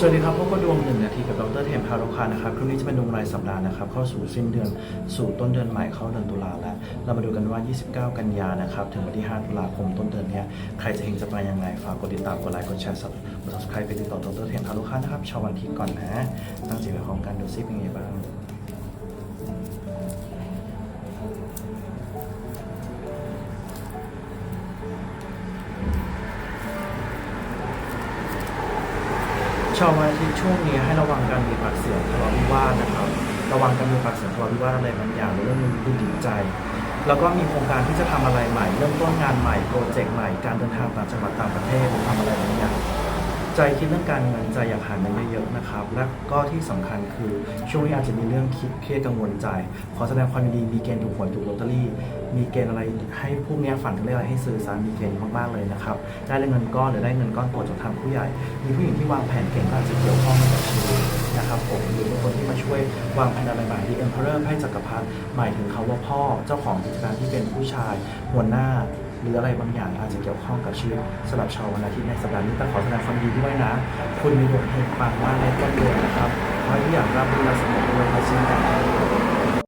สวัสดีครับพบกับดวงหนึ่งนาทีกับดรเทมพารุคานะครับคลิปนี้จะเป็นดวงรายสัปดาห์นะครับ เข้าสู่สิ้นเดือนสู่ต้นเดือนใหม่เข้าเดือนตุลาแล้ว เรามาดูกันว่า 29 กันยานะครับ ถึงวันที่ 5 ตุลาคมต้นเดือนนี้ใครจะเฮงจะไปยังไง ฝากกดติดตาม กดไลค์ กดแชร์สับกด subscribe ไปติดต่อดรเทมพารุคานะครับชาววันที่ก่อนนะ ตั้งใจไปพร้อมกันดูซิเป็นไงบ้าง ชาววันอาทิตย์ช่วงนี้ให้ระวังการมีปากเสียงทะเลาะวิวาทนะครับ ระวังการมีปากเสียงทะเลาะวิวาทอะไรบางอย่างหรือเรื่องดูดีใจ แล้วก็มีโครงการที่จะทำอะไรใหม่ เริ่มต้นงานใหม่โปรเจกต์ใหม่การเดินทางต่างจังหวัดต่างประเทศหรือทำอะไร ใจคิดเรื่องการเงินใจอยากหาเงินเยอะๆนะครับ และก็ที่สำคัญคือช่วงนี้อาจจะมีเรื่องคิดเครียดกังวลใจ ขอแสดงความยินดีมีเกณฑ์ถูกหวยถูกลอตเตอรี่ มีเกณฑ์อะไรให้พวกนี้ฝันถึงเรื่องอะไรให้ซื้อซามีเกณฑ์มากๆเลยนะครับได้เงินก้อนหรือได้เงินก้อนโตจากทางผู้ใหญ่ มีผู้หญิงที่วางแผนเก่งก็อาจจะเกี่ยวข้องกับชีวิตนะครับผมหรือเป็นคนที่มาช่วยวางแผนอะไรใหม่ที่ Emperor ไพ่จักรพรรดิหมายถึงเขาว่าพ่อเจ้าของกิจการที่เป็นผู้ชายหัวหน้า หรืออะไรบางอย่างอาจจะเกี่ยวข้องกับชีวิตสำหรับชาววันอาทิตย์ในสัปดาห์นี้แต่ขอแสดงความยินดีด้วยนะ คุณมีดวงเฮงปังมากในต้นเดือนนะครับขอให้ทุกอย่างรับรื่นและสำเร็จด้วยในเช่นกัน